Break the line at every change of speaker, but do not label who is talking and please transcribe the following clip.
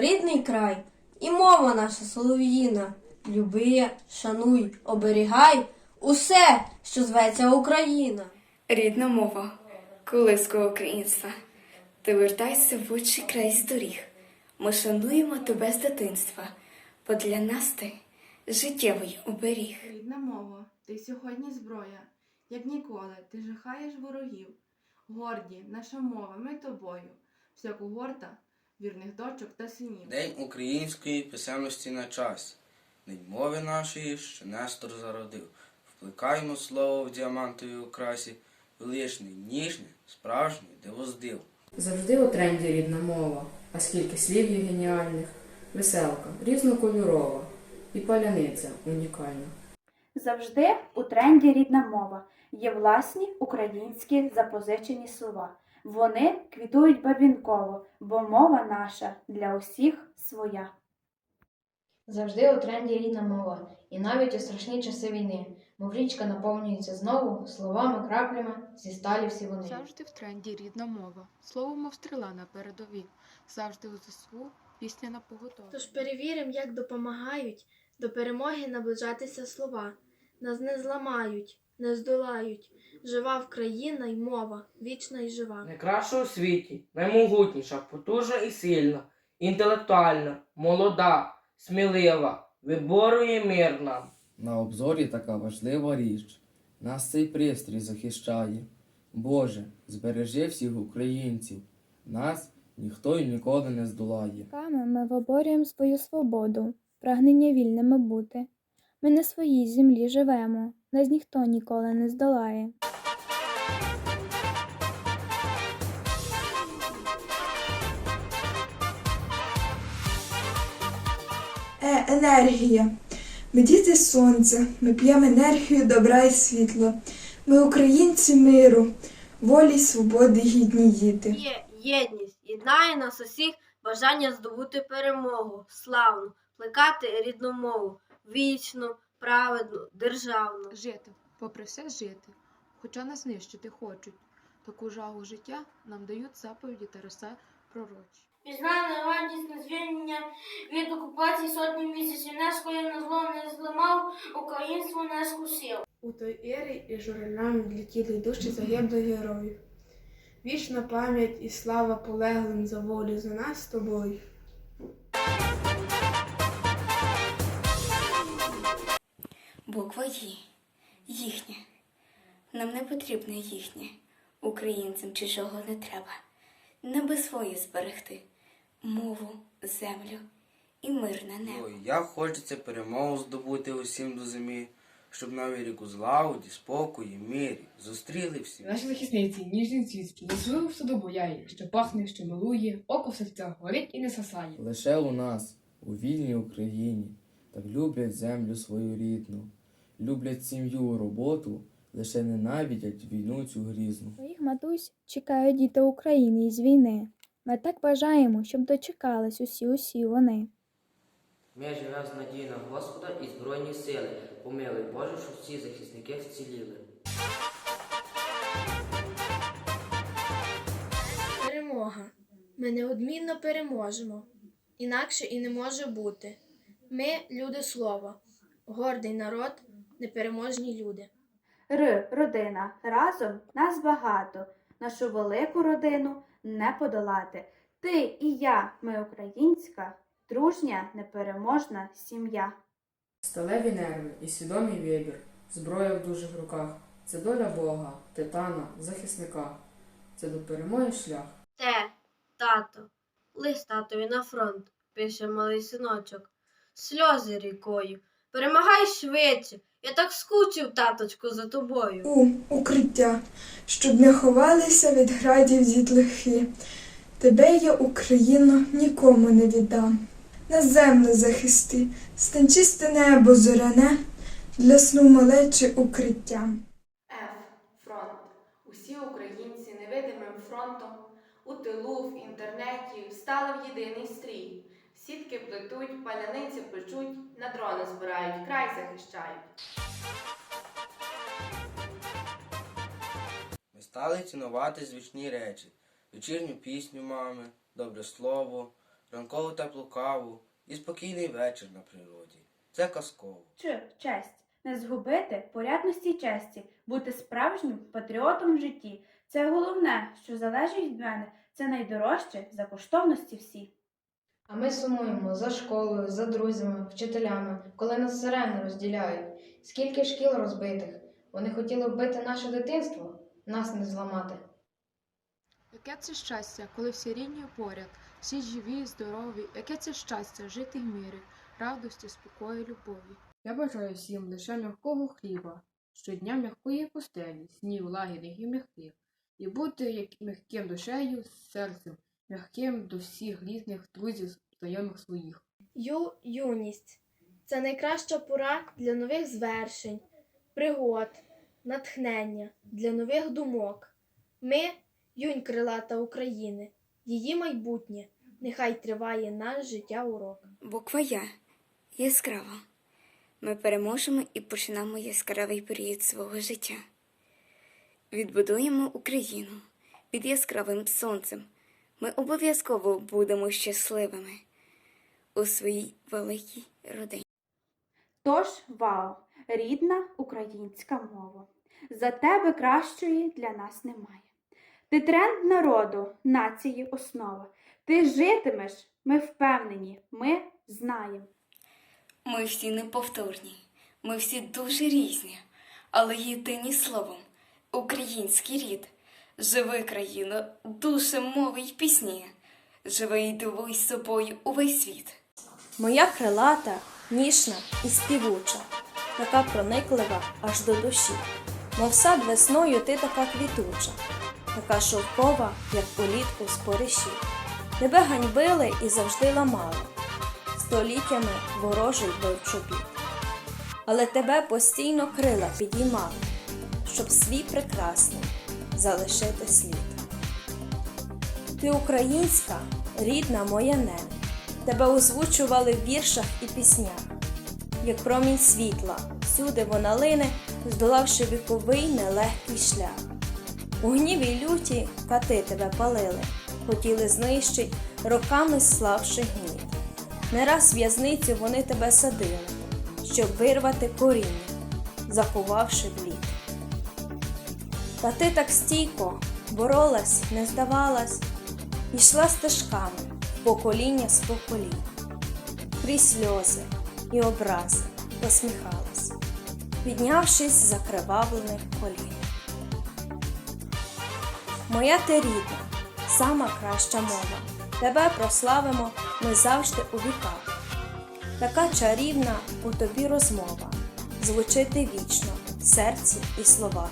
рідний край і мова наша солов'їна. Люби, шануй, оберігай усе, що зветься Україна.
Рідна мова, колиска українства. Ти вертайся в очі край з доріг. Ми шануємо тебе з дитинства, бо для нас ти життєвий оберіг.
Рідна мова, ти сьогодні зброя, як ніколи, ти жахаєш ворогів. Горді, наша мова, ми тобою, всяку горта, вірних дочок та синів.
День української писемності на часі. День мови нашої, що Нестор зародив. Вплекаємо слово в діамантовій окрасі, величний, ніжний, справжній дивоздив.
Завжди у тренді рідна мова, а скільки слів є геніальних, веселка, різнокольорова і паляниця унікальна.
Завжди у тренді рідна мова. Є власні українські запозичені слова. Вони квітують бабінково, бо мова наша для усіх своя.
Завжди у тренді рідна мова, і навіть у страшні часи війни, мов річка наповнюється знову словами, краплями зі сталі всі вони.
Завжди в тренді рідна мова. Слово, мов стріла на передовій. Завжди у ЗСУ пісня на поготові.
Тож перевіримо, як допомагають до перемоги наближатися слова. Нас не зламають, не здолають. Жива Вкраїна й мова, вічна й жива.
Найкраща у світі, наймогутніша, потужна і сильна, інтелектуальна, молода, смілива, виборує мир нам.
На обзорі така важлива річ. Нас цей пристрій захищає. Боже, збережи всіх українців. Нас ніхто і ніколи не здолає.
Роками ми виборюємо свою свободу, прагнення вільними бути. Ми на своїй землі живемо, нас ніхто ніколи не здолає.
Енергія. Ми діти сонця, ми п'ємо енергію добра і світла. Ми українці миру, волі, й свободи, гідні діти.
Є єдність, єднає нас усіх бажання здобути перемогу, славну, плекати рідну мову, вічну, праведну, державну.
Жити, попри все жити, хоча нас знищити хочуть. Таку жагу життя нам дають заповіді Тараса Пророчі.
Пізнане радісне звільнення від окупації сотні місяців. Скоїв на зло не зламав, українство не скусив.
У той ері і журналам відлетіли душі загиблих героїв. Вічна пам'ять і слава полеглим за волю за нас з тобою.
Буква «Ї» їхня. Нам не потрібне їхнє. Українцям чужого не треба. Неби своє зберегти. Мову, землю і мирне небо.
Ой, як хочеться перемогу здобути усім до зими, щоб новий рік у злагоді, спокої, мирі зустріли всі.
Наші захисниці, ніжний цвіт, несу все добояє, що пахне, що милує, око в серцях горить і не сасає.
Лише у нас, у вільній Україні, так люблять землю свою рідну, люблять сім'ю, роботу, лише ненавидять війну цю грізну.
Своїх матусь чекають діти України із війни. Ми так бажаємо, щоб дочекались усі усі вони.
Ми живемо з надією на Господа і Збройні сили. Помилуй Боже, щоб всі захисники вціліли.
Перемога. Ми неодмінно переможемо. Інакше і не може бути. Ми люди слова, гордий народ, непереможні люди.
Р родина. Разом нас багато. Нашу велику родину не подолати. Ти і я, ми українська, дружня, непереможна сім'я.
Сталеві нерви і свідомий вибір, зброя в дужих руках. Це доля Бога, титана, захисника. Це до перемоги шлях.
Те, тато, лист татові на фронт, пише малий синочок. Сльози рікою. Перемагай швидше. Я так скучив, таточку, за тобою.
У укриття, щоб не ховалися від градів дітлахи. Тебе я, Україно, нікому не віддам. На землю захисти, стань чисте небо зоряне, для сну малечі укриттям.
Ф. Фронт. Усі українці невидимим фронтом у тилу, в інтернеті встали в єдиний стрій. Сітки плетуть, паляниці печуть, на дрони збирають, край захищають.
Ми стали цінувати звичні речі, вечірню пісню мами, добре слово, ранкову теплу каву і спокійний вечір на природі. Це казково.
Чи честь не згубити порядності й честі, бути справжнім патріотом в житті. Це головне, що залежить від мене, це найдорожче за коштовності всі.
А ми сумуємо за школою, за друзями, вчителями, коли нас сирени розділяють. Скільки шкіл розбитих. Вони хотіли вбити наше дитинство, нас не зламати.
Яке це щастя, коли всі рідні поряд, всі живі, здорові, яке це щастя жити в мірі, радості, спокою, любові.
Я бажаю всім лише м'якого хліба, щодня м'якої постелі, снів лагідних і м'яких, і бути як м'яким душею, серцем, м'яким до всіх різних друзів, знайомих своїх.
Ю юність це найкраща пора для нових звершень, пригод, натхнення, для нових думок. Ми юнь крилата України, її майбутнє, нехай триває наш життя урок.
Буква Я яскрава. Ми переможемо і почнемо яскравий період свого життя. Відбудуємо Україну під яскравим сонцем. Ми обов'язково будемо щасливими у своїй великій родині.
Тож, вау, рідна українська мова. За тебе кращої для нас немає. Ти тренд народу, нації основа. Ти житимеш, ми впевнені, ми знаємо.
Ми всі неповторні, ми всі дуже різні, але єдині словом український рід. Живи країно, душе, мови й пісні. Живи й дивуй собою увесь світ.
Моя крилата, ніжна і співуча, така прониклива аж до душі. Мов сад весною ти така квітуча, така шовкова, як улітку з пориші. Тебе ганьбили і завжди ламали, століттями ворожий бив чобіт. Але тебе постійно крила підіймали, щоб свій прекрасний залишити слід. Ти українська, рідна моя ненька. Тебе озвучували в віршах і піснях, як промінь світла, всюди вона лине, здолавши віковий нелегкий шлях. У гніві й люті кати тебе палили, хотіли знищить, роками славши гніт. Не раз в'язницю вони тебе садили, щоб вирвати коріння, заховавши в лід. Та ти так стійко боролась, не здавалась, йшла стежками покоління з поколінь, крізь сльози і образи посміхалась, піднявшись з закривавлених колін. Моя ти рідна, сама краща мова, тебе прославимо ми завжди у віках. Така чарівна у тобі розмова, звучити вічно в серці і словах.